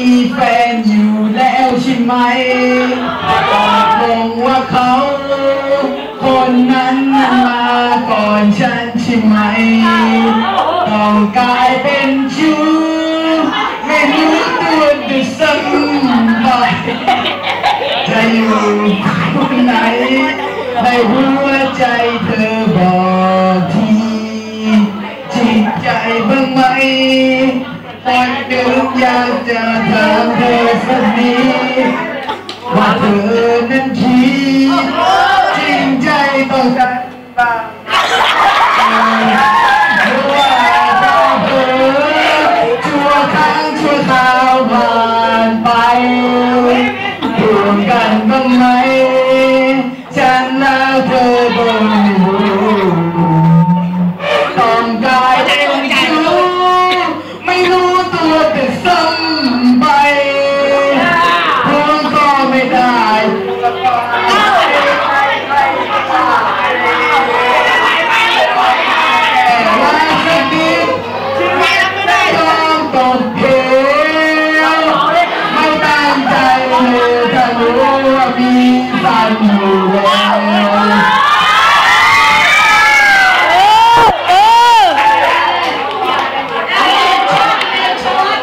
มีแฟนอยู่แล้วใช่ไหมตกลงว่าเขา คนนั้นมาก่อนฉันใช่ไหม ต้องกลายเป็นชู้ไม่รู้ตัวด้วยซ้ำไปจะอยู่คนไหนในหัวใจเธอบอกทีจริงใจบ้างไหม ตอนดึกอยากจะถามเธอสักนิดว่าเธอนั้นคิดจริงใจต่อกันบ้างว่าเราเผลอชั่วครั้งชั่วคราวผ่านไป